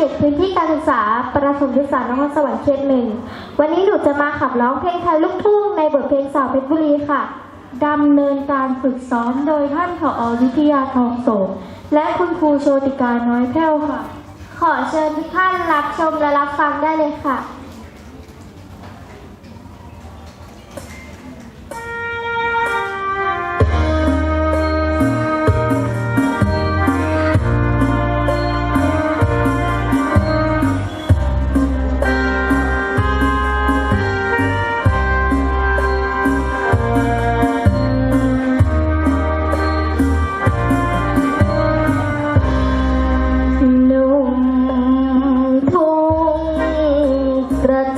เขตพื้นที่การศึกษา ประถมศึกษานครสวรรค์เขตหนึ่ง วันนี้หนูจะมาขับร้องเพลงไทยลูกทุ่งในบทเพลงสาวเพชรบุรีค่ะ ดำเนินการฝึกซ้อมโดยท่านผอวิทยาทองโสมและคุณครูโชติกาน้อยแพ้วค่ะ ขอเชิญทุกท่านรับชมและรับฟังได้เลยค่ะ ก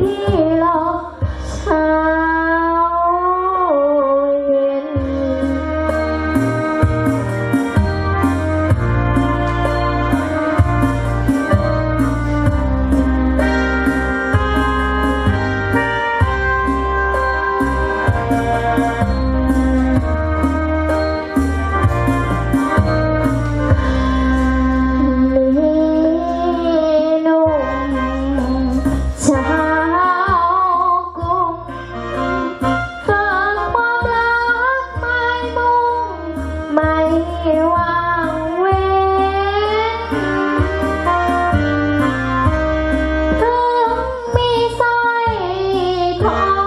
ที่รอเช้าเย็น ว่างเว้ถึงมีสร้อยทอ